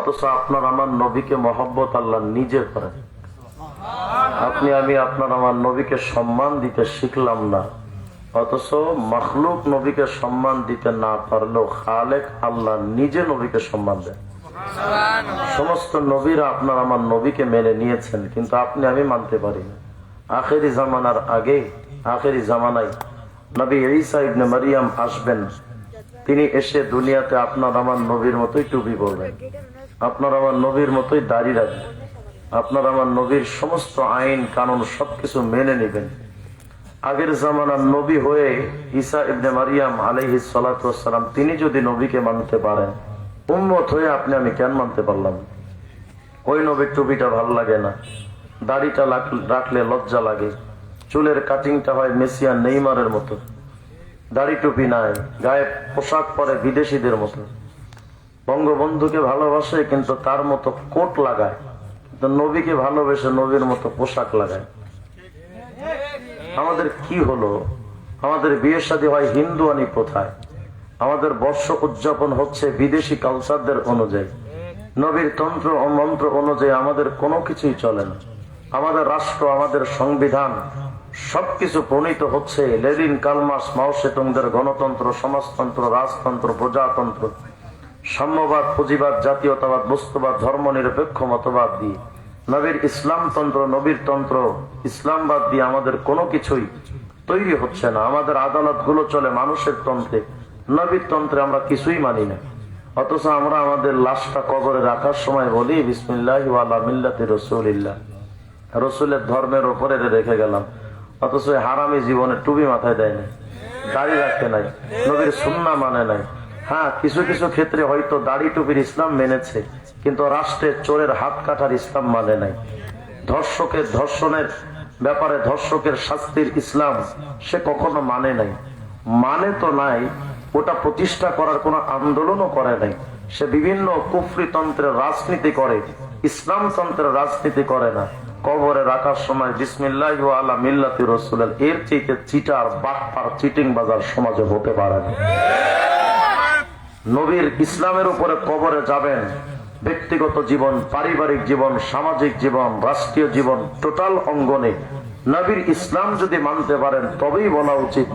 অথচ আপনার আমার নবীকে মহব্বত আল্লাহ নিজে করেন আপনি, আমি আপনার আমার নবীকে সম্মান দিতে শিখলাম না। অথচ মখলুক নবীকে সম্মান দিতে না পারলেও খালেক আল্লাহ নিজে নবীকে সম্মান দেন। সমস্ত নবীরা আপনার আমার নবীকে মেনে নিয়েছেন, কিন্তু আপনি, আমি মানতে পারি না। আখেরি জামানার আগে আখেরি জামানায় নবী ঈসা ইবনে মারিয়াম আসবেন। তিনি এসে দুনিয়াতে আপনার আমার নবীর মতোই টুপি পরবেন। আপনার আমার নবীর মতোই দাড়ি রাখবেন আপনার আমার নবীর সমস্ত আইন, কানুন সবকিছু মেনে নেবেন। আগের জামানার নবী হয়ে ঈসা ইবনে মারিয়াম আলাইহি সালাম তিনি যদি নবীকে মানতে পারেন উন্মত হয়ে আপনি আমি কেন মানতে পারলাম? ওই নবীর টুপিটা ভালো লাগে না। দাড়িটা রাখলে লজ্জা লাগে। চুলের কাটিংটা হয় মেসিয়া নেইমারের মতো। দাড়ি টুপি নাই, গায়ে পোশাক পরে বিদেশিদের মতো। বঙ্গবন্ধুকে ভালোবাসে, কিন্তু তার মতো কোট লাগায়। কিন্তু নবীকে ভালোবেসে নবীর মতো পোশাক লাগায়। আমাদের কি হলো? আমাদের বিয়ে শাদী হয় হিন্দু আনি প্রথায়। আমাদের বর্ষ উদযাপন হচ্ছে বিদেশি কালচারদের অনুযায়ী। নবীর তন্ত্র ও মন্ত্র অনুযায়ী আমাদের কোনো কিছুই চলে না। আমাদের রাষ্ট্র, আমাদের সংবিধান সবকিছু প্রণীত হচ্ছে লেলিন কালমাস মাওসেতংদের গণতন্ত্র, সমাজতন্ত্র, রাজতন্ত্র, প্রজাতন্ত্র। সাম্যবাদ, পুঁজিবাদ, জাতীয়তাবাদ, বস্তুবাদ ধর্ম নিরপেক্ষ মতবাদ দিয়ে। নবীর ইসলাম তন্ত্র, নবীর তন্ত্র, ইসলামবাদ দিয়ে আমাদের কোনো কিছুই তৈরি হচ্ছে না। আমাদের আদালতগুলো চলে মানুষের তন্ত্রে। নবীর তন্ত্রে আমরা কিছুই মানি না। অথচ আমরা আমাদের লাশটা কবরে রাখার সময় বলি, বিসমিল্লাহ মিল্লাতি রসুলের ধর্মের ওপরে রেখে গেলাম। অথচ হারামি জীবনে টুপি মাথায় দেয় নাই, দাড়ি রাখে নাই, নবীর সুন্না মানে নাই। হ্যাঁ কিছু কিছু ক্ষেত্রে হয়তো দাড়ি টুপির ইসলাম মেনেছে, কিন্তু রাষ্ট্রের চোরের হাত কাটার ইসলাম মানে নাই। ধর্ষকের ধর্ষণের ব্যাপারে ধর্ষকের শাস্তির ইসলাম সে কখনো মানে নাই। মানে তো নাই, ওটা প্রতিষ্ঠা করার কোনো আন্দোলনও করে নাই। সে বিভিন্ন কুফরি তন্ত্রের রাজনীতি করে, ইসলাম তন্ত্রের রাজনীতি করে না। কবরে রাখার সময় বিসমিল্লাহ আলা মিল্লাতি রসুলের এর চাইতে চিটার, বাটপার চিটিং বাজার সমাজে হতে পারে না। নবীর ইসলামের উপরে কবরে যাবেন। ব্যক্তিগত জীবন, পারিবারিক জীবন, সামাজিক জীবন, রাষ্ট্রীয় জীবন টোটাল অঙ্গনে। নবীর ইসলাম যদি মানতে পারেন, তবেই বলা উচিত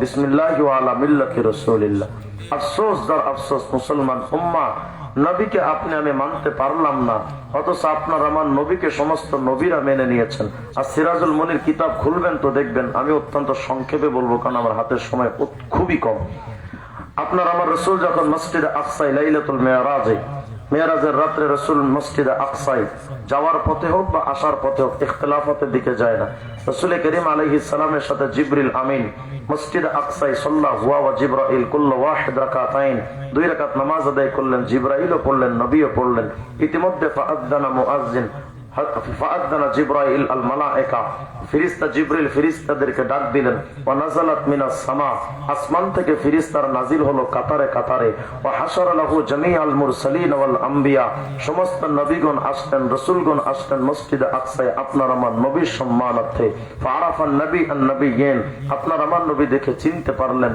নবীকে আপনি, আমি মানতে পারলাম না। অথচ আপনার, আমার নবীকে সমস্ত নবীরা মেনে নিয়েছেন। আর সিরাজুল মনির কিতাব খুলবেন তো দেখবেন, আমি অত্যন্ত সংক্ষেপে বলব, কারণ আমার হাতের সময় খুবই কম। আপনার আমার রসুল যখন মসজিদে আকসাই লাইলাতুল মেয়ারাজে, মেয়ারাজের রাত্রে রসুল মসজিদে আকসাই যাওয়ার পথে হোক বা আসার পথে হোক, ইখতলাফতের দিকে যায় না। রসুল করিম আলহি সালামের সাথে জিবরিল আমিন, মসজিদ আকসাই সাল্লাহ হুয়া ওয়া জিব্রাইল কুল্ল ওয়াহিদ রাকাতাইন, দুই রাকাত নামাজ আদায় করলেন, জিব্রাইলও পড়লেন, নবীও পড়লেন। ইতিমধ্যে ফাআদ্দানা মুআজ্জিন চিনতে পারলেন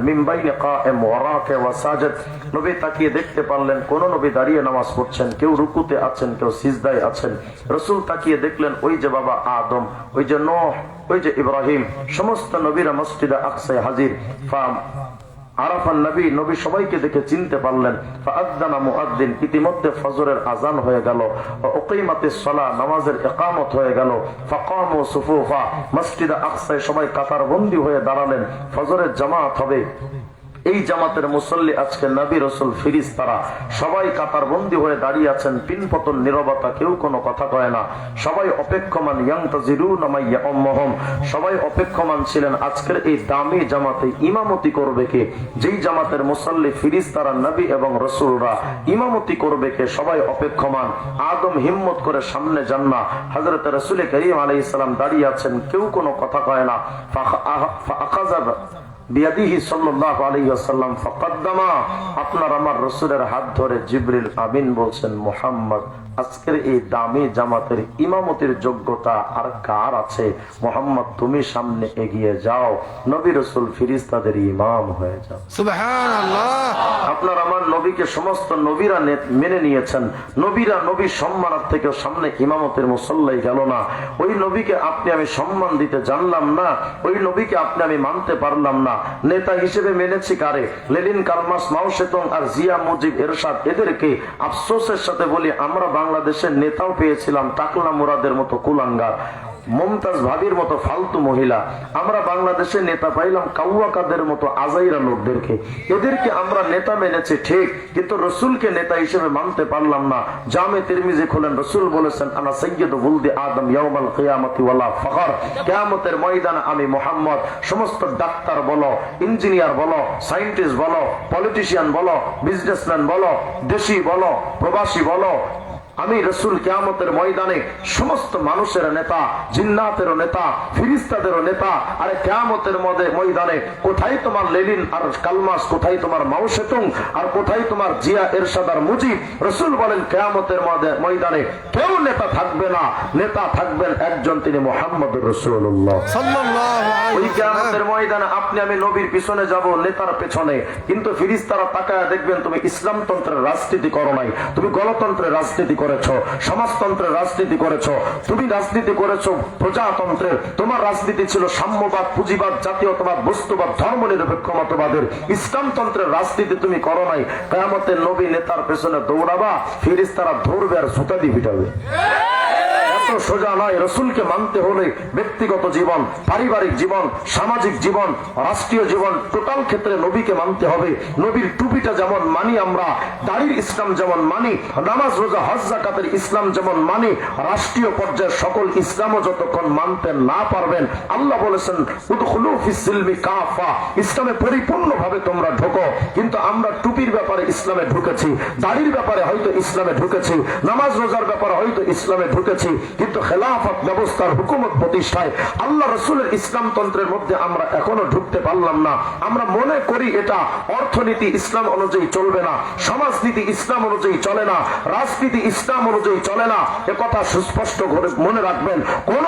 নবী তাকিয়ে দেখতে পারলেন, কোন নবী দাঁড়িয়ে নামাজ পড়ছেন, কেউ রুকুতে আছেন, কেউ সিজদায় আছেন, রসুল তাকিয়ে দেখলেন ওই যে বাবা আদম, ওই যে নোহ, ওই যে ইব্রাহিম, সমস্ত নবীরা মসজিদে আকসায় হাজির। আরাফান নবী নবী সবাইকে দেখে চিনতে পারলেন। মুআদ্দিন, ইতিমধ্যে ফজরের আজান হয়ে গেল। সালাহ, নামাজের ইকামত হয়ে গেল। সুফুফা, মসজিদে আকসায় সবাই কাতারবন্দি হয়ে দাঁড়ালেন। ফজরের জামাত হবে। এই জামাতের মুসল্লি আজকে নবী রসুল ফিরিস তারা সবাই কাতার বন্দী হয়ে দাঁড়িয়ে আছেন পিন পতন নিরবতা কেউ কোনো কথা কয় না। সবাই অপেক্ষমান ইয়াংতাজিরুন সবাই অপেক্ষমান ছিলেন আজকের এই দামি জামাতে ইমামতি করবে কে? যেই জামাতের মুসল্লি ফিরিস তারা নবী এবং রসুলরা ইমামতি করবে কে? সবাই অপেক্ষমান। আদম হিম্মত করে সামনে যান না। হজরত রসুল করিম আলাই ইসলাম দাঁড়িয়ে আছেন, কেউ কোনো কথা কয় না। বিয়াদিহি সাল্লাল্লাহু আলাইহি ওয়াসাল্লাম ফাকাদ্দামা। আপনার আমার রাসূলের হাত ধরে জিবরিল আমিন বলছেন মুহাম্মদ আজকের এই দামি জামাতের ইমামতির যোগ্যতা আর কার আছে? মোহাম্মদ তুমি সামনে এগিয়ে যাও। নবী রসুল ফিরিস্তাদের ইমাম হয়ে যাও। আপনার আমার নবীকে সমস্ত নবীরা মেনে নিয়েছেন। নবীরা নবীর সম্মানের থেকে সামনে ইমামতের মুসল্লাই গেল না। ওই নবীকে আপনি আমি সম্মান দিতে জানলাম না। ওই নবীকে আপনি আমি মানতে পারলাম না। নেতা হিসেবে মেনেছি কারে? লেলিন কালমাস মাউসেতং আর জিয়া মুজিব এরশাদ, এদেরকে আফসোসের সাথে বলি, আমরা বাংলাদেশের নেতাও পেয়েছিলাম টাকলা মুরাদের মতো কুলাঙ্গার। মমতাজ ভাবির মতো ফালতু মহিলা। আমরা বাংলাদেশে নেতা পাইলাম কাউয়াকাদের মতো আজাইরা লোকদেরকে। এদেরকে আমরা নেতা মেনেছি ঠিক, কিন্তু রসুলকে নেতা হিসেবে মানতে পারলাম না। জামে তিরমিজি খোলেন, রসুল বলেছেন, আনা সৈয়দ বুলদি আদম ইয়াউমাল কিয়ামতি ফখর। কিয়ামতের ময়দানে আমি মোহাম্মদ, সমস্ত ডাক্তার বলো, ইঞ্জিনিয়ার বলো সায়েন্টিস্ট বলো, পলিটিশিয়ান বলো, বিজনেসম্যান বলো, দেশি বলো, প্রবাসী বলো আমি রসুল কেয়ামতের ময়দানে সমস্ত মানুষের নেতা জিন্নাতেরও নেতা ফিরিস্তাদেরও নেতা আরে কেয়ামতের মধ্যে ময়দানে কোথায় তোমার লেলিন আর কালমাস কোথায় তোমার মাউসেতুং আর কোথায় তোমার জিয়া এরশাদ আর মুজিব রসুল বলেন কেয়ামতের মধ্যে- ময়দানে কেউ নেতা থাকবে না। নেতা থাকবেন একজন তিনি মোহাম্মদ রসুল্লাহ ওই কেয়ামতের ময়দানে আপনি আমি নবীর পিছনে যাব নেতার পেছনে। কিন্তু ফিরিস্তারা তাকায় দেখবেন তুমি ইসলামতন্ত্রের রাজনীতি করো নাই তুমি গণতন্ত্রের রাজনীতি করেছ, সমাজতন্ত্রের রাজনীতি করেছ, তুমি রাজনীতি করেছ, প্রজাতন্ত্রের। তোমার রাজনীতি ছিল সাম্যবাদ, পুঁজিবাদ, জাতীয়তাবাদ, বস্তুবাদ ধর্ম নিরপেক্ষ মতবাদের। ইসলামতন্ত্রের রাজনীতি তুমি করো নাই। কেয়ামতের নবী নেতার পেছনে দৌড়াবা ফিরিস্তারা ধরবে আর সুতা দিয়ে পিটাবে। সোজা নয়, রসুলকে মানতে হলে ব্যক্তিগত জীবন, পারিবারিক জীবন, সামাজিক জীবন, রাষ্ট্রীয় জীবন, টোটাল ক্ষেত্রে নবীকে মানতে হবে। নবীর টুপিটা যেমন মানি আমরা, দাড়ির ইসলাম যেমন মানি, নামাজ, রোজা, হজ, জাকাতের ইসলাম যেমন মানি, রাষ্ট্রীয় পর্যায়ের সকল ইসলামও যতক্ষণ মানতে না পারবেন, আল্লাহ বলেছেন কাফা। ইসলামে পরিপূর্ণভাবে তোমরা ঢোকো, কিন্তু আমরা টুপির ব্যাপারে ইসলামে ঢুকেছি, দাড়ির ব্যাপারে হয়তো ইসলামে ঢুকেছি, নামাজ, রোজার ব্যাপারে হয়তো ইসলামে ঢুকেছি কিন্তু খেলাফত ব্যবস্থার হুকুমত প্রতিষ্ঠায় আল্লাহ রসুলের ইসলাম তন্ত্রের মধ্যে আমরা এখনও ঢুকতে পারলাম না। আমরা মনে করি এটা অর্থনীতি ইসলাম অনুযায়ী চলবে না, সমাজনীতি ইসলাম অনুযায়ী চলে না, রাজনীতি ইসলাম অনুযায়ী চলে না। কথা সুস্পষ্ট করে মনে রাখবেন, কোন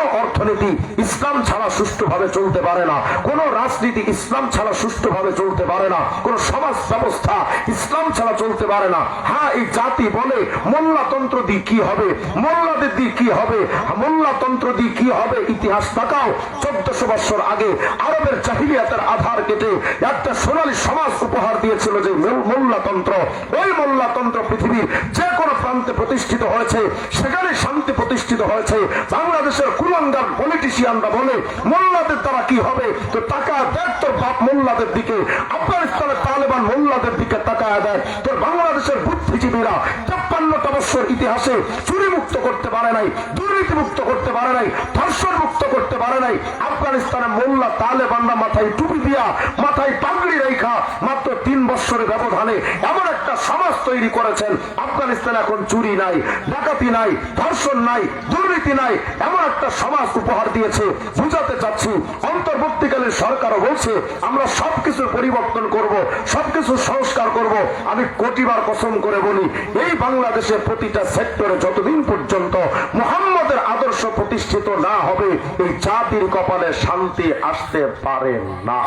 অর্থনীতি ইসলাম ছাড়া সুষ্ঠুভাবে চলতে পারে না। কোন রাজনীতি ইসলাম ছাড়া সুষ্ঠুভাবে চলতে পারে না। কোন সমাজ ব্যবস্থা ইসলাম ছাড়া চলতে পারে না। হ্যাঁ এই জাতি বলে, মোল্লাতন্ত্র দিয়ে কি হবে? মোল্লাদের দিয়ে কি হবে? মোল্লাতন্ত্র দিয়ে কি হবে? ইতিহাস তাকাও চোদ্দশো বছর আগে আরবের জাহিলিয়াতের আধার কেটে একটা সোনালী সমাজ উপহার দিয়েছিল যে মোল্লাতন্ত্র। ওই মোল্লাতন্ত্র পৃথিবীর যে কোনো প্রান্তে প্রতিষ্ঠিত হয়েছে সেখানে শান্তি প্রতিষ্ঠিত হয়েছে। বাংলাদেশের কুলাঙ্গার পলিটিশিয়ানরা বলে, মোল্লাদের দ্বারা কি হবে? তো টাকা দেখ তোর বাপ মোল্লাদের দিকে। আফগানিস্তানের তালেবান মোল্লাদের দিকে তাকায় দেয় তোর বাংলাদেশের বুদ্ধিজীবীরা তেপ্পান্নটা বছর ইতিহাসে চুরি মুক্ত করতে পারে নাই দুর্নীতি মুক্ত করতে পারে নাই ধর্ষণ মুক্ত করতে পারে নাই। আফগানিস্তানের মোল্লা তালেবানরা মাথায় টুপি দিয়া, মাথায় পাগড়ি রেখা মাত্র তিন বছরের ব্যবধানে এমন সমাজ তৈরি করেছেন। আফগানিস্তান এখন চুরি নাই, ডাকাতি নাই, ধর্ষণ নাই, দুর্নীতি নাই, এমন একটা সমাজ উপহার দিয়েছে। বুঝাতে চাচ্ছি, অন্তর্বর্তীকালীন সরকারও বলছে, আমরা সবকিছুর পরিবর্তন করব, সবকিছু সংস্কার করব। আমি কোটিবার কসম করে বলি, এই বাংলাদেশের প্রতিটা সেক্টরে যতদিন পর্যন্ত মোহাম্মদের আদর্শ প্রতিষ্ঠিত না হবে, এই জাতির কপালে শান্তি আসতে পারে না।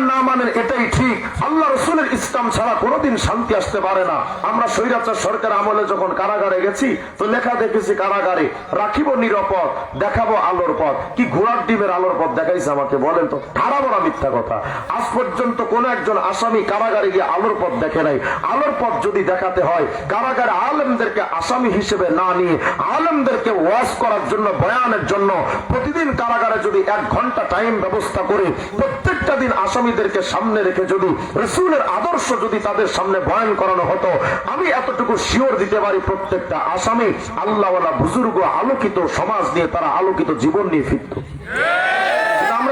মানেন না মানেন, এটাই ঠিক। আল্লাহ রসুলের ইসলাম ছাড়া কোনোদিন শান্তি আসতে পারে না। আমরা স্বৈরাচার সরকার আমলে যখন কারাগারে গেছি, তো লেখা দেখেছি কারাগারে, রাখিব নিরাপদ, দেখাবো আলোর পথ। কি ঘোড়ার ডিমের আলোর পথ দেখাইছে আমাকে, বলেন তো? ঠাড়া বড়া মিথ্যা কথা। আজ পর্যন্ত কোন একজন আসামি কারাগারে গিয়ে আলোর পথ দেখে নাই। আলোর পথ যদি দেখাতে হয়, কারাগারে আলেমদেরকে আসামি হিসেবে না নিয়ে, আলেমদেরকে ওয়াজ করার জন্য, বয়ানের জন্য, প্রতিদিন কারাগারে যদি এক ঘণ্টা টাইম ব্যবস্থা করে, প্রত্যেকটা দিন আসামিদেরকে সামনে রেখে যদি, রসুলের আদর্শ যদি তাদের সামনে বয়ান করানো হতো, আমি এতটুকু শিওর দিতে পারি প্রত্যেকটা আসামি, আল্লাহওয়ালা বুজুর্গ আলোকিত সমাজ নিয়ে তারা আলোকিত জীবন নিয়ে ফিরত।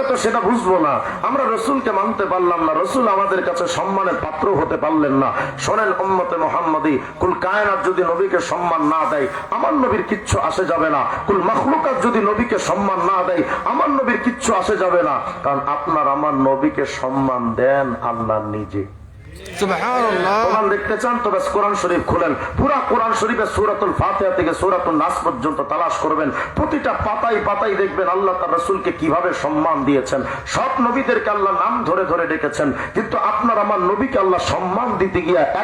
হয়তো সেটা বুঝব না। আমরা রসুলকে মানতে পারলাম না। রসুল আমাদের কাছে সম্মানের পাত্র হতে পারলেন না। শোনেন উম্মতে মোহাম্মদী, কুল কায়নাত যদি নবীকে সম্মান না দেয়, আমার নবীর কিচ্ছু আসে যাবে না। কুল মখলুকাত যদি নবীকে সম্মান না দেয়, আমার নবীর কিচ্ছু আসে যাবে না। কারণ আপনার, আমার নবীকে সম্মান দেন আল্লাহ নিজে। আল্লাহ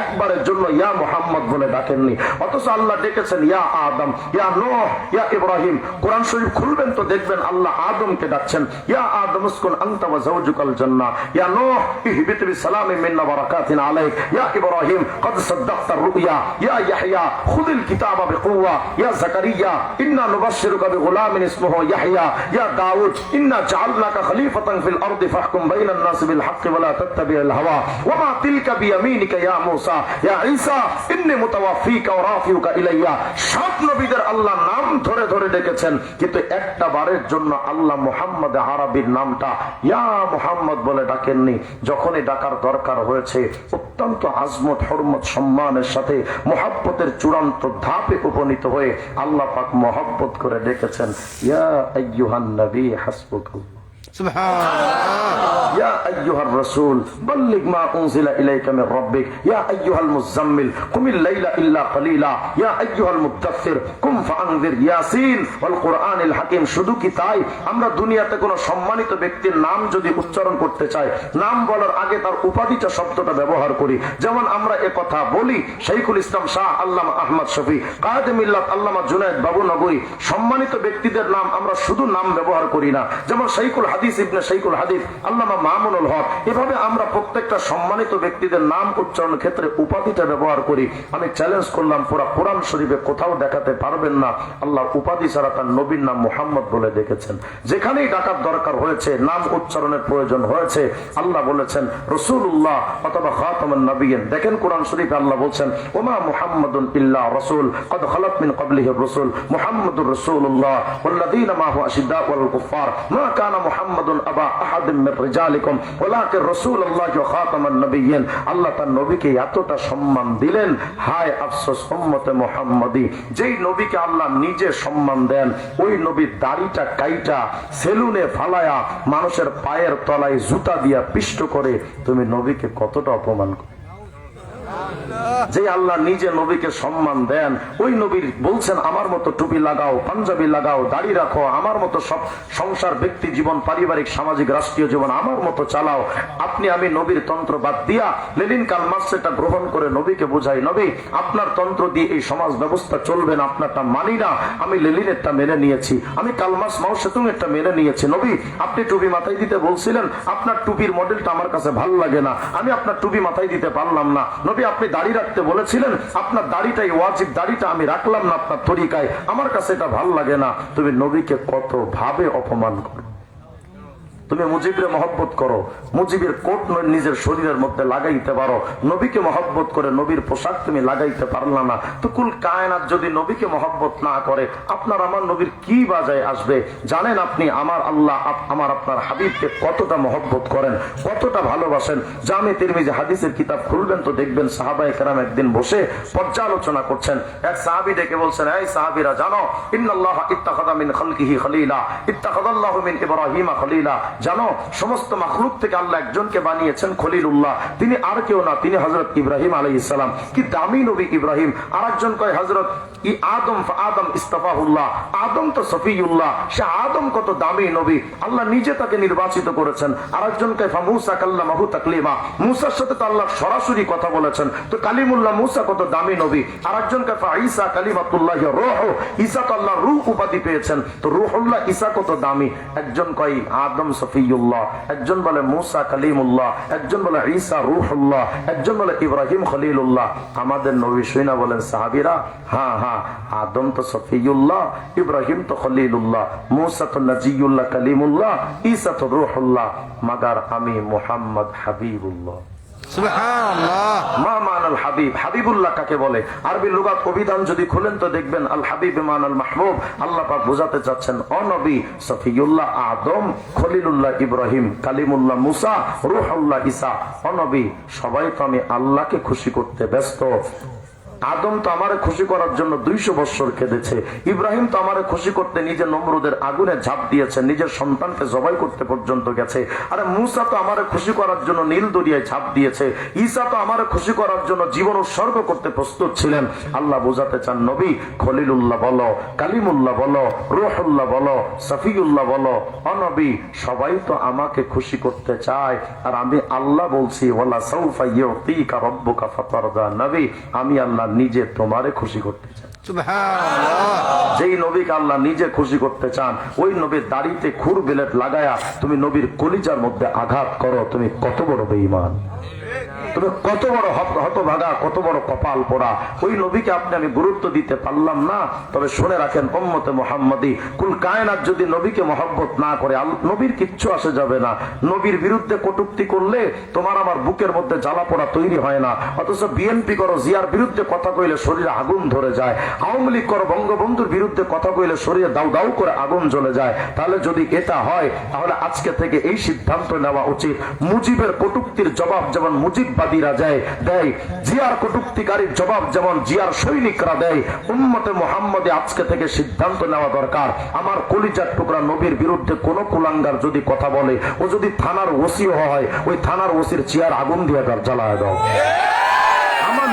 একবারের জন্য ইয়া মোহাম্মদ বলে ডাকেননি। অথচ আল্লাহ ডেকেছেন, ইয়া আদম, ইয়া নোহ, ইয়া ইব্রাহিম। কোরআন শরীফ খুলবেন তো দেখবেন আল্লাহ আদমকে ডাকছেন। ইয়া আদম উসকুন ইয়া নোহ, ইহবিত মিন্না বারাকাতিন আলাইক ইয়া ইব্রাহিম قد صدقت الرؤيا يا يحيى خذ الكتاب بقوة يا زكريا إنا نبشرك بغلام اسمه يحيى يا داود إنا جعلناك خليفة في الأرض فاحكم بين الناس بالحق ولا تتبع الهوى وما تلك بيمينك يا موسى يا عيسى إني متوفيك ورافعك إلي সব নবীদের আল্লাহ নাম ধরে ধরে ডেকেছেন কিন্তু একটা বারের জন্য আল্লাহ মোহাম্মদ আরবির নামটা ইয়া মোহাম্মদ বলে ডাকেননি যখনই ডাকার দরকার হয়েছে অত্যন্ত আজমত, হরমত, সম্মানের সাথে, মহাব্বতের চূড়ান্ত ধাপে উপনীত হয়ে আল্লাহ পাক মহাব্বত করে ডেকেছেন, ইয়া আইয়ুহান নবী, হাসবুকাল্লাহ। শুধু কি তাই? আমরা দুনিয়াতে সম্মানিত ব্যক্তির নাম যদি উচ্চারণ করতে চাই, নাম বলার আগে তার উপাধিটা শব্দটা ব্যবহার করি। যেমন আমরা এ কথা বলি, শাইখুল ইসলাম শাহ আল্লাহ আহমদ শফি কায়েদ মিল্লাত আল্লামা জুনায়দ বাবু নগরী। সম্মানিত ব্যক্তিদের নাম আমরা শুধু নাম ব্যবহার করি না। যেমন শাইখুল হাদিস হাদিস ইবনে শাইকুল হাদিস, আল্লামা মামুনুল হক। এভাবে আমরা প্রত্যেকটা সম্মানিত ব্যক্তিদের নাম উচ্চারণের ক্ষেত্রে উপাধিটা ব্যবহার করি। আমি চ্যালেঞ্জ করলাম, পুরা কোরআন শরীফে কোথাও দেখাতে পারবেন না। আল্লাহ উপাধি ছাড়া তার নবীর নাম মোহাম্মদ বলে দেখেছেন। যেখানেই ডাকার দরকার হয়েছে, নাম উচ্চারণের প্রয়োজন হয়েছে, আল্লাহ বলেছেন রসুল্লাহ অথবা খাতামান নবীন দেখেন কোরআন শরীফে আল্লাহ বলছেন, ওমা মুহাম্মাদুন ইল্লা রাসূল, কদ খালাত মিন ক্বাবলিহি রাসূল। মুহাম্মাদুর রাসূলুল্লাহ, ওয়াল্লাযীনা মাহু আশিদ্দাউল কুফফার। মা কানা মুহাম্মাদ মুহাম্মাদুন আবা আহাদিম মির রিজালিকুম খাতামান নবিয়্যিন। আল্লাহ তার নবীকে এতটা সম্মান দিলেন, হায় আফসোস, উম্মতে মুহাম্মাদি। যেই নবীকে আল্লাহ নিজে সম্মান দেন, ওই নবীর দাড়িটা কাইটা, সেলুনে ফালায়া, মানুষের পায়ের তলায় জুতা দিয়া পিষ্ট করে, তুমি নবীকে কতটা অপমান করো যে আল্লাহ নিজে নবীকে সম্মান দেন, ওই নবীর বলছেন, আমার মতো টুপি লাগাও, পাঞ্জাবি লাগাও, দাড়ি রাখো, আমার মতো সব সংসার ব্যক্তি জীবন, পারিবারিক, সামাজিক, রাষ্ট্রীয় জীবন, আমার মতো চালাও। আপনি আমি নবীর তন্ত্র বাদ দিয়া লেলিন কালমাস সেটা গ্রহণ করে নবীকে বুঝাই, নবী, আপনার তন্ত্র দিয়ে এই সমাজ ব্যবস্থা চলবে না, আপনারটা মানি না, আমি লেলিনেরটা মেনে নিয়েছি, আমি কালমাস মাও সেতুং একটা মেনে নিয়েছি। নবী, আপনি টুপি মাথায় দিতে বলছিলেন, আপনার টুপির মডেলটা আমার কাছে ভালো লাগে না, আমি আপনার টুপি মাথায় দিতে পারলাম না। নবী, আপনি দাড়ি রাখতে বলেছিলেন, আপনার দাড়িটাই ওয়াজিব, দাড়িটা আমি রাখলাম না আপনার তরিকায়। আমার কাছে এটা ভালো লাগে না। তুমি নবীকে কত ভাবে অপমান করো। তুমি মুজিবের মহব্বত করো, মুজিবের কোট নিজের শরীরের মধ্যে লাগাইতে পারো। নবীকে মহব্বত করে নবীর পোশাক তুমি লাগাইতে পারলা না। তো কুল কায়নাত যদি নবীকে মহব্বত না করে, আপনার আমার নবীর কি বাজায় আসবে? জানেন আপনি, আমার আল্লাহ আমার আপনার হাবিবকে কতটা মহব্বত করেন, কতটা ভালোবাসেন। জামে তিরমিজি হাদিসের কিতাব খুলবেন তো দেখবেন সাহাবাই কেরাম একদিন বসে পর্যালোচনা করছেন। এক সাহাবি ডেকে বলছেন, এই সাহাবিরা, জানো, ইন্নাল্লাহ ইত্তাখাদা মিন খালকিহি খলিলা ইত্তাখাদাল্লাহু মিন ইব্রাহিমা খলিলা জানো, সমস্ত মাখলুক থেকে আল্লাহ একজনকে বানিয়েছেন খলিল উল্লাহ তিনি আর কেউ না, তিনি হজরত ইব্রাহিম আলাই ইসালাম কি দামি নবী ইব্রাহিম। আর একজন কয়, হযরত আদম আদম ইস্তাফাহুল্লাহ। আদম তো সফিউল্লাহ। সে আদম কত দামি নবী। আল্লাহ নিজে তাকে নির্বাচিত করেছেন। ফা মুসা তাকলিমা। মুসার সাথে তো আল্লাহ সরাসরি কথা বলেছেন। তো কালিমুল্লাহ মুসা কত দামি নবী। কালিমাতুল্লাহ রূহ। তো আল্লাহ রূহ উপাধি পেয়েছেন। তো রূহুল্লাহ কত দামি। একজন কয় আদম সফিউল্লাহ। একজন বলে মুসা কালিমুল্লাহ। একজন বলে ঈসা রূহুল্লাহ। একজন বলে ইব্রাহিম খলিলুল্লাহ। আমাদের নবী সৈনা বলেন, সাহাবিরা হ্যাঁ হ্যাঁ আদম তো সফিউল্লাহ ইব্রাহিম তো খলিলুল্লাহ মুসা তো নাজিউল্লাহ কালিমুল্লাহ ঈসা তো রূহুল্লাহ মাগার আমি মুহাম্মদ হাবিবুল্লাহ। মা মানাল হাবিব হাবিব হাবিবুল্লাহ কাকে বলে? আরবি লুগাত অভিধান যদি খুলেন তো দেখবেন আল হাবিব মাহবুব আল্লাহ পাক বোঝাতে চাচ্ছেন অনবী সফিউল্লাহ আদম খলিলুল্লাহ ইব্রাহিম কালিমুল্লাহ মুসা রুহুল্লাহ ইসা অনবী সবাই তো আমি আল্লাহকে খুশি করতে ব্যস্ত। আদম তো আমারে খুশি করার জন্য দুইশো বৎসর কেঁদেছে। ইব্রাহিম তো আমারে খুশি করতে নিজের নম্রদের আগুনে ঝাঁপ দিয়েছে, নিজের সন্তানকে জবাই করতে পর্যন্ত গেছে। আরে মুসা তো আমারে খুশি করার জন্য নীল দরিয়ায় ঝাঁপ দিয়েছে। ঈসা তো আমারে খুশি করার জন্য জীবন উৎসর্গ করতে প্রস্তুত ছিলেন। আল্লাহ বোঝাতে চান, নবী, খলিলুল্লাহ বলো, কালিমুল্লাহ বলো, রুহুল্লাহ বলো, সফিউল্লাহ বলো অনবী সবাই তো আমাকে খুশি করতে চায়। আর আমি আল্লাহ বলছি ওলা সৌফা ইউতিকা রব্বুকা ফাতারদা। নবী, আমি আল্লাহ নিজে তোমারে খুশি করতে চান যেই নবীকে আল্লাহ নিজে খুশি করতে চান ওই নবীর দাড়িতে খুর বেলেট লাগায়া তুমি নবীর কলিজার মধ্যে আঘাত করো তুমি কত বড় বেঈমান। তুমি কত বড় হত- হতভাগা, কত বড় কপাল পোড়া। ওই নবীকে আপনি আমি গুরুত্ব দিতে পারলাম না। তবে শুনে রাখেন, উম্মতে মোহাম্মদী, কুল কায়নাত যদি নবীকে মহব্বত না করে নবীর কিচ্ছু আসে যাবে না। নবীর বিরুদ্ধে কটুক্তি করলে তোমার আমার বুকের মধ্যে জ্বালা পোড়া তৈরি হয় না। অথচ বিএনপি করো, জিয়ার বিরুদ্ধে কথা কইলে শরীরে আগুন ধরে যায়। আওয়ামী লীগ করো, বঙ্গবন্ধুর বিরুদ্ধে কথা কইলে শরীরে দাউ দাউ করে আগুন জ্বলে যায়। তাহলে যদি এটা হয়, তাহলে আজকে থেকে এই সিদ্ধান্ত নেওয়া উচিত। মুজিবের কটুক্তির জবাব যেমন মুজিববাদীরা যায়, দেয়, জিয়ার কটুক্তিকারীর জবাব যেমন জিয়ার সৈনিকরা দেয়, উম্মতে মোহাম্মদে আজকে থেকে সিদ্ধান্ত নেওয়া দরকার। আমার কলিজার টুকরা নবীর বিরুদ্ধে কোন কুলাঙ্গার যদি কথা বলে, ও যদি থানার ওসি হয়, ওই থানার ওসির চেয়ার আগুন দিয়ে তার জ্বালায় দাও।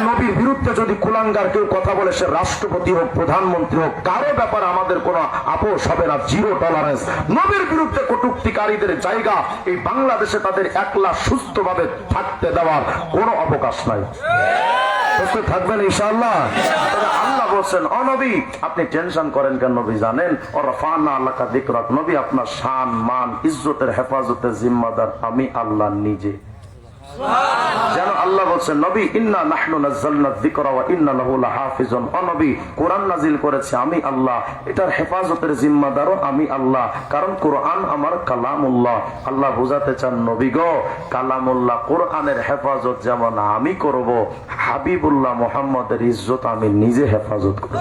নবীর বিরুদ্ধে যদি কুলাঙ্গার কেউ কথা বলে, সে রাষ্ট্রপতি হোক, প্রধানমন্ত্রী হোক, কারও ব্যাপারে আমাদের কোনো আপোষ হবে না, জিরো টলারেন্স নবীর বিরুদ্ধে কটুক্তিকারীদের জায়গা, এই বাংলাদেশে তাদের একলা সুস্থভাবে থাকতে দেওয়ার কোনো অবকাশ নাই। থাকবেন ইনশাআল্লাহ? আল্লাহ বলছেন অনবী আপনি টেনশন করেন কেন নবী, জানেন? ও রফানা আল্লাহ দিকরাত নবী আপনার শান, মান, ইজ্জতের হেফাজতের জিম্মাদার, আমি আল্লাহ নিজে। হেফাজত যেমন আমি করব, হাবিবুল্লাহ মোহাম্মদের ইজ্জত আমি নিজে হেফাজত করব।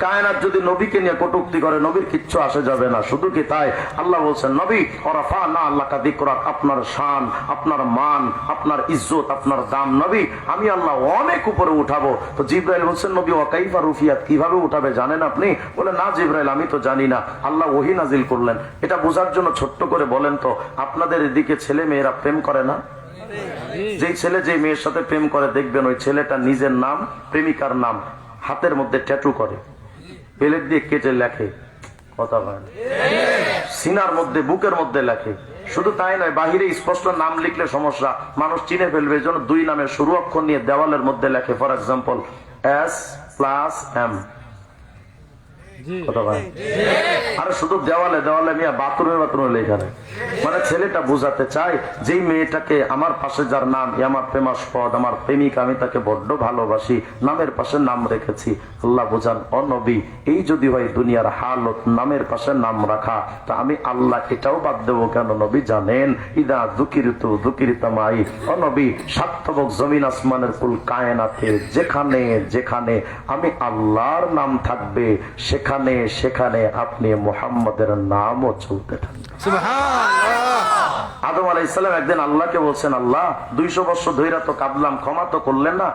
কায়নাত যদি নবীকে নিয়ে কটুক্তি করে, নবীর কিচ্ছু আসে যাবে না। শুধু কি তাই? আল্লাহ বলছেন, নবী, ওরাফা না আল্লাহ কাদিকরাত আপনার শান আপনার মান, আপনার ইজ্জত, আপনার দাম নবী, আমি আল্লাহ অনেক উপরে উঠাবো। তো জিব্রাইল বলছেন, নবী ওয়াকাইফা রুফিয়াত? কীভাবে উঠাবে জানেন আপনি? বলে, না জিব্রাইল, আমি তো জানি না। আল্লাহ ওহি নাজিল করলেন। এটা বোঝার জন্য ছোট্ট করে বলেন তো, আপনাদের এদিকে ছেলে মেয়েরা প্রেম করে না? যেই ছেলে যে মেয়ের সাথে প্রেম করে, দেখবেন ওই ছেলেটা নিজের নাম, প্রেমিকার নাম, হাতের মধ্যে ট্যাটু করে। পেলেট দিয়ে কেটে লেখে। কথা বলেন। সিনার মধ্যে, বুকের মধ্যে লেখে। শুধু তাই নয়, বাহিরে স্পষ্ট নাম লিখলে সমস্যা। মানুষ চিনে ফেলবে জন্য দুই নামের শুরু অক্ষর নিয়ে দেওয়ালের মধ্যে লেখে for example S plus M কথা আরে শুধু দেওয়ালে দেওয়ালে মিয়া বাথরুমে বাথরুমে লেখা নেই। মানে ছেলেটা বুঝাতে চাই যেই মেয়েটাকে আমার পাশে যার নাম আমার প্রেমাস্পদ আমার প্রেমিক আমি তাকে বড্ড ভালোবাসি নামের পাশে নাম রেখেছি। আল্লাহ বুঝান অনবী এই যদি হয় দুনিয়ার হালত নামের পাশে নাম রাখা তা আমি আল্লাহ এটাও বাদ দেবো কেন? নবী জানেন ইদা দুকিরিত দুকিরিতামাই। অনবী সার্থবক জমিন আসমানের কুল কায়নাতে যেখানে যেখানে আমি আল্লাহর নাম থাকবে সেখানে সেখানে আপনি মোহাম্মদের নামও চলতে আদম আলাই ইসলাম একদিন আল্লাহকে বলছেন আল্লাহ দুইশো বছর ধৈরা তো কাঁদলাম ক্ষমা তো করলেন না।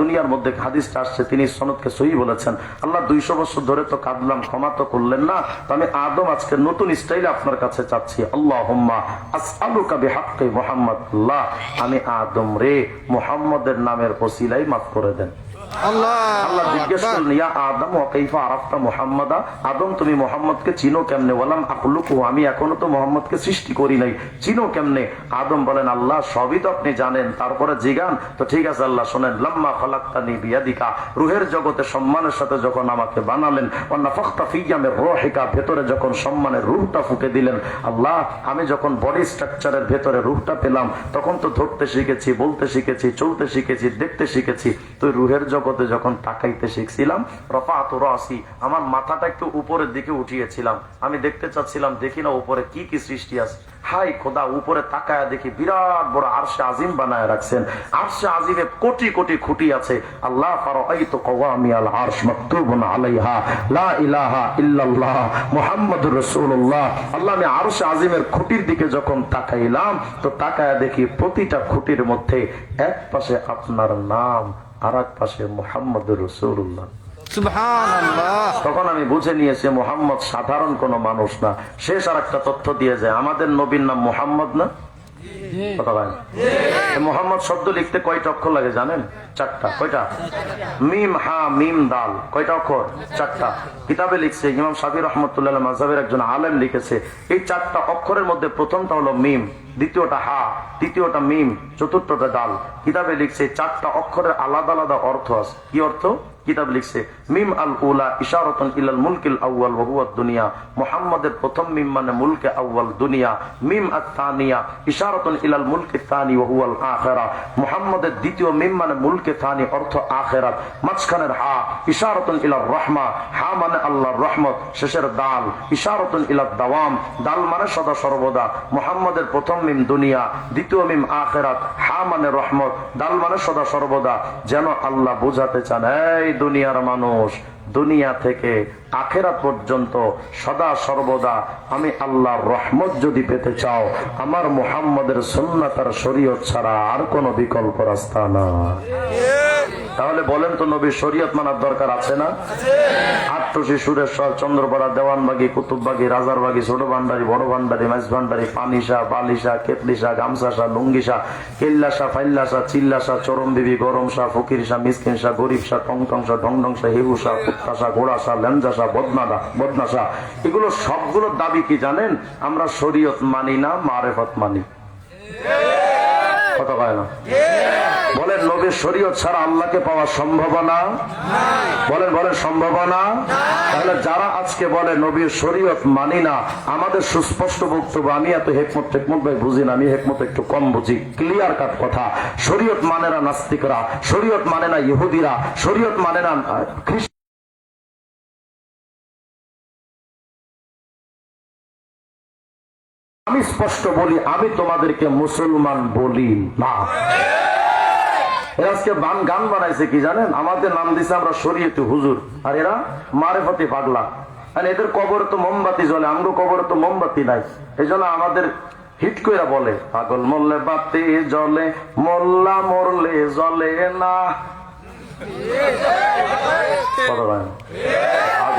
দুনিয়ার মধ্যে হাদিসটা আসছে তিনি সনদকে সহি বলেছেন। আল্লাহ দুইশো বছর ধরে তো কাঁদলাম ক্ষমা তো করলেন না। তো আমি আদম আজকে নতুন স্টাইলে আপনার কাছে চাচ্ছি। আল্লাহ কাবি হাক্কে মোহাম্মদ আল্লাহ আমি আদম রে মোহাম্মদের নামের ওসিলাই মাফ করে দেন। আল্লাহ জিজ্ঞেস করলেন ইয়া আদম ও কাইফা আরাফতা মুহাম্মাদা? আদম তুমি মোহাম্মদকে চিনো কেমনে? বললাম আকুলুকু আমি এখনও তো মোহাম্মদকে সৃষ্টি করি নাই। চিনো কেমনে? আদম বলেন আল্লাহ সবই তো আপনি জানেন তারপরে জিগান? তো ঠিক আছে আল্লাহ শোনেন লাম্মা ফালাক্তানি বিয়াদিকা রুহের জগতে সম্মানের সাথে যখন আমাকে বানালেন ফিয়ামের রোহিকা ভেতরে যখন সম্মানের রুহটা ফুকে দিলেন আল্লাহ আমি যখন বডি স্ট্রাকচারের ভেতরে রুহটা পেলাম তখন তো ধরতে শিখেছি বলতে শিখেছি চলতে শিখেছি দেখতে শিখেছি তো রুহের জগতে যখন তাকাইতে শিখছিলাম আমার মাথাটা একটু উপরের দিকে উঠিয়েছিলাম। আমি দেখতে চাচ্ছিলাম, দেখি না উপরে কি কি সৃষ্টি আছে। হাই খোদা, উপরে তাকায় দেখি বিরাট বড় আরশে আজিম বানায় রাখছেন। আরশে আজিমে কোটি কোটি খুঁটি আছে। আল্লাহ আরশ মাকতুবুন আলাইহা। লা ইলাহা ইল্লাল্লাহ মুহাম্মাদুর রাসূলুল্লাহ। আল্লাহ আমি আরশে আজিমের খুঁটির দিকে যখন তাকাইলাম, তো তাকায় দেখি প্রতিটা খুঁটির মধ্যে এক পাশে আপনার নাম আর এক পাশে মোহাম্মদ রসুল্লাহ তখন আমি বুঝে নিয়েছি মোহাম্মদ সাধারণ কোন মানুষ না। শেষ আর একটা তথ্য দিয়ে যায় আমাদের নবীর নাম মোহাম্মদ না? মোহাম্মদ শব্দ লিখতে কয়টা অক্ষর লাগে জানেন? চারটা। কয়টা? মিম হা মিম দাল। কয়টা অক্ষর? চারটা। কিতাবে লিখছে ইমাম শাফি রহমতুল্লাহ মাজাবের একজন আলেম লিখেছে এই চারটা অক্ষরের মধ্যে প্রথমটা হলো মিম দ্বিতীয়টা হা তৃতীয়টা মিম চতুর্থটা দাল। কিতাবে লিখছে চারটা অক্ষরের আলাদা আলাদা অর্থ আছে। কি অর্থ? কিতাব লিখছে, মিম আল উলা ইশারতন ইলাল মুলকিল আউয়াল ওয়া হুয়া দুনিয়া। মুহাম্মাদের প্রথম মিম মানে মুলকে আউয়াল দুনিয়া। মিম আত তানিয়া ইশারতন ইলাল মুলকি তানি ওয়া হুয়াল আখিরা মুহাম্মাদের দ্বিতীয় মিম মানে মুলকে তানি, অর্থ আখিরাত। মাঝখানের হা, ইশারতন ইলার রহমা। হা মানে আল্লাহর রহমত, শেষের দাল। ইশারতন ইলাদ দাওয়াম, দাল মানে সদা সর্বদা। মুহাম্মাদের প্রথম মিম দুনিয়া, দ্বিতীয় মিম আখিরাত। হা মানে রহমত, দাল মানে সদা সর্বদা। যেন আল্লাহ বোঝাতে চান, এই দুনিয়ার মানুষ, দুনিয়া থেকে আখেরা পর্যন্ত সদা সর্বদা আমি আল্লাহর রহমত যদি পেতে চাও, আমার মুহাম্মদের সন্ন্যতার শরীয়ত ছাড়া আর কোনো বিকল্প রাস্তা না তাহলে বলেন তো নবী শরীয়ত মানার দরকার আছে না? আটটসি সুরেশ্বর চন্দ্রপাড়া, দেওয়ানবাগি, কুতুববাগি, রাজারবাগি, ছোট ভান্ডারি, বড় ভান্ডারি মাইস ভান্ডারি পানিসা বালিশা, কেতলিশা গামসাসা লুঙ্গিসা কেল্লাসা ফাইল্লাসা চিল্লাসা চরম বিবি গরমসা ফকিরসা মিসকিনসা গরিবসা টংটংসা ঢংঢংসা হেগুসা কুত্তাসা ঘোড়াসা লেঞ্জাসা বদনাদা বদনাসা এগুলো সবগুলোর দাবি কি জানেন? আমরা শরীয়ত মানি না, মারেফত মানি। কথা কয় না? বলেন, নবীর শরীয়ত ছাড়া আল্লাহকে পাওয়া সম্ভাবনা? বলেন বলেন, সম্ভাবনা? তাহলে যারা আজকে বলে নবীর শরীয়ত মানি না, আমাদের সুস্পষ্ট বক্তব্য, আমি এত হেকমত টেকমত ভাই বুঝি না, আমি হেকমত একটু কম বুঝি। ক্লিয়ার কাট কথা। শরীয়ত মানে না নাস্তিকরা, শরীয়ত মানে না ইহুদিরা, শরীয়ত মানে না খ্রিস্ট আমি স্পষ্ট বলি, আমি তোমাদেরকে মুসলমান বলি না। এরা আজকে বান গান বানাইছে কি জানেন? আমাদের নাম দিছে আমরা শরীয়তে হুজুর। আর এরা মারেফতি পাগলা। আর এদের কবরে তো মোমবাতি জ্বলে, আমগো কবরে তো মোমবাতি নাই। এই আমাদের হিট কইরা বলে, পাগল মরলে বাতি জ্বলে মোল্লা মরলে জ্বলে না।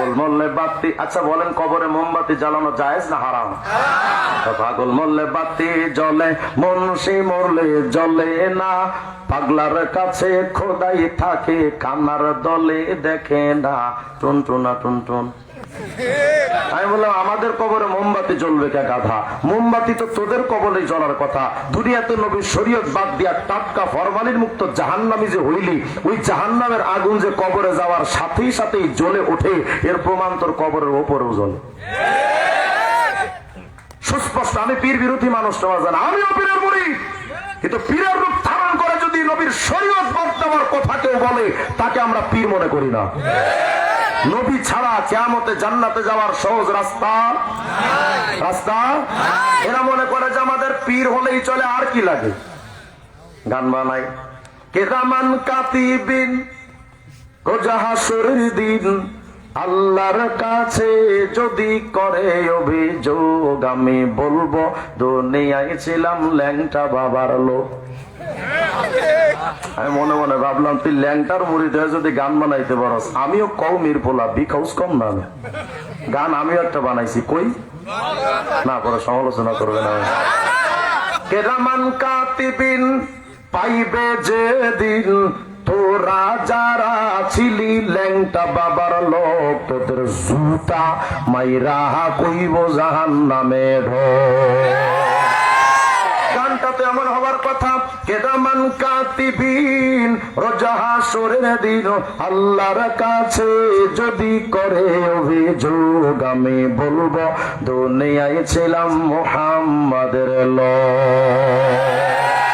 পাগল মল্লে বাতি। আচ্ছা বলেন কবরে মোমবাতি জ্বালানো যায় না হারাম? পাগল মল্লে বাতি জলে মনসি মরলে জলে না। পাগলার কাছে খোদাই থাকে, কান্নার দলে দেখে না। টুন টুনা টুন টুন আমি বললাম, আমাদের কবরে মোমবাতি জ্বলবে কে গাধা? মোমবাতি তো তোদের কবরে জ্বলার কথা। দুনিয়াতে নবীর শরীয়ত বাদ দিয়া টাটকা ফরমালির মুক্ত জাহান্নামি যে হইলি, ওই জাহান্নামের আগুন যে কবরে যাওয়ার সাথেই সাথেই জ্বলে ওঠে, এর প্রমাণ তোর কবরের ওপরেও জ্বলে। সুস্পষ্ট, আমি পীর বিরোধী মানুষ, তোমার জানা। আমিও পীরের মুড়ি। কিন্তু পীরের রূপ ধারণ করে যদি নবীর শরীয়ত বাদ দেওয়ার কথা কেউ বলে, তাকে আমরা পীর মনে করি না। নবী ছাড়া কেয়ামতে জান্নাতে যাওয়ার সহজ রাস্তা? রাস্তা? এরা মনে করে যে আমাদের পীর হলেই চলে আর কি লাগে? গান বানাই। কেরামান কাতিবিন কোজাহাসুরের দিন আল্লাহর কাছে যদি করে অভিযোগ আমি বলব দুনিয়ায় ছিলাম ল্যাংটা বাবার লোক। আমি মনে মনে ভাবলাম, তুই ল্যাংটার মুড়িতে যদি গান বানাইতে পারস, আমিও কৌমির পোলা বিকাউস কম না গান আমিও একটা বানাইছি, কই? না করে সমালোচনা করবে না কেরামান কাতিবিন পাইবে যে দিন তোরা যারা ছিলি ল্যাংটা বাবার লোক, তোদের জুতা মাইরা কইব জাহান নামে গানটা তো এমন হওয়ার কথা কেদামান কাতিবিন রোজাহা সরের দিন আল্লাহর কাছে যদি করে অভিযোগ, আমি বলব, দুনিয়ায় ছিলাম মোহাম্মদের লোক।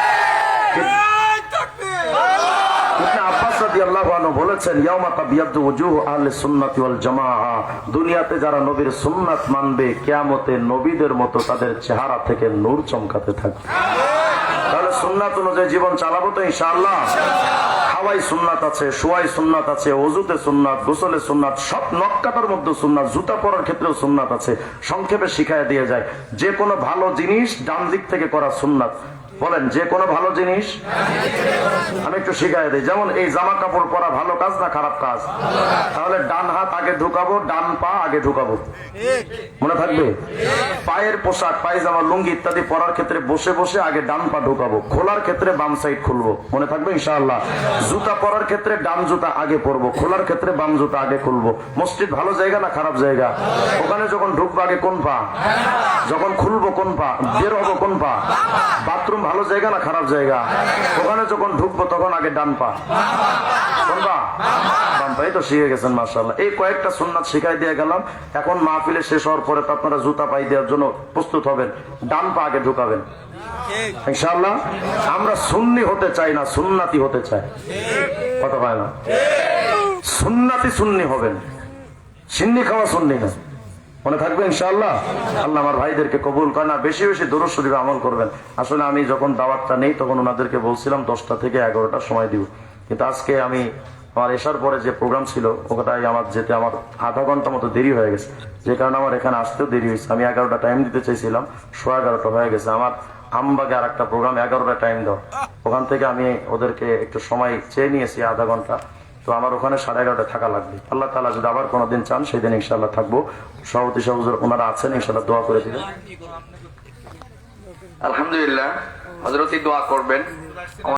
বলেছেন দুনিয়াতে যারা নবীর সুন্নাত মানবে, কিয়ামতে নবীদের মতো তাদের চেহারা থেকে নূর চমকাতে থাকবে। তাহলে সুন্নাত অনুযায়ী জীবন চালাবো তো ইনশাআল্লাহ? খাওয়াই সুন্নাত আছে সুন্নাত আছে সুন্নাত, গোসলে সুন্নাত, সব মধ্যে সুন্নাত, জুতা পরার ক্ষেত্রেও সুন্নাত আছে। সংক্ষেপে শিখায় দিয়ে যায়, যে কোনো ভালো জিনিস ডান দিক থেকে করা সুন্নাত বলেন, যে কোনো ভালো জিনিস আমি একটু শিখাই দিই। যেমন এই জামা কাপড় পরা ভালো কাজ না খারাপ কাজ? তাহলে ডান হাত আগে ঢুকাবো, ডান পা আগে ঢুকাবো। মনে থাকবে? পায়ের পোশাক, পায়জামা, লুঙ্গি ইত্যাদি পরার ক্ষেত্রে বসে বসে আগে ডান পা ঢুকাবো। খোলার ক্ষেত্রে বাম সাইড খুলবো। মনে থাকবে ইনশাআল্লাহ? জুতা পরার ক্ষেত্রে ডান জুতা আগে পরবো। খোলার ক্ষেত্রে বাম জুতা আগে খুলবো। মসজিদ ভালো জায়গা না খারাপ জায়গা? ওখানে যখন ঢুকবো আগে কোন পা? যখন খুলবো কোন পা? বের হব কোন পা? বাথরুম ভালো জায়গা না খারাপ জায়গা? ওখানে যখন ঢুকবো, তখন আগে ডান পা। কোন পা বাম তো শিখে গেছেন মার্শাল্লাহ এই কয়েকটা সুন্নাত শিখাই দিয়ে গেলাম। এখন মাহফিলে শেষ হওয়ার পরে তো আপনারা জুতা পাই দেওয়ার জন্য প্রস্তুত হবেন। ডান পা আগে ঢুকাবেন। ইনশাআল্লাহ, আমরা সুন্নি হতে চাই না, সুন্নাতি হতে চাই। কথা পায় না? সুন্নাতি সুন্নি হবেন। সিন্নি খাওয়া সুন্নি না। মনে থাকবে ইনশাআল্লাহ? আল্লাহ আমার ভাইদেরকে কবুল করে না, বেশি বেশি দূর শরীফ আমল করবেন। আসলে আমি যখন দাওয়াতটা নেই, তখন ওনাদেরকে বলছিলাম দশটা থেকে এগারোটার সময় দিব। কিন্তু আজকে আমি আমার এসার পরে যে প্রোগ্রাম ছিল, ওটাই আমার যেতে আমার আধা ঘণ্টা মতো দেরি হয়ে গেছে। যে কারণে আমার এখানে আসতেও দেরি হয়েছে। আমি এগারোটা টাইম দিতে চাইছিলাম, সোয়া এগারোটা হয়ে গেছে। আমার আমবাগে আর একটা প্রোগ্রাম এগারোটা টাইম দাও। ওখান থেকে আমি ওদেরকে একটু সময় চেয়ে নিয়েছি আধা ঘণ্টা। তো আমার ওখানে সাড়ে এগারোটা থাকা লাগবে। আল্লাহ তালা যদি আবার কোনোদিন চান সেই দিন ইনশাল্লাহ থাকব। সভাপতি সহজর ওনারা আছেন ইনশাল্লাহ দোয়া করে দিবেন। আলহামদুলিল্লাহ হজরতি দোয়া করবেন।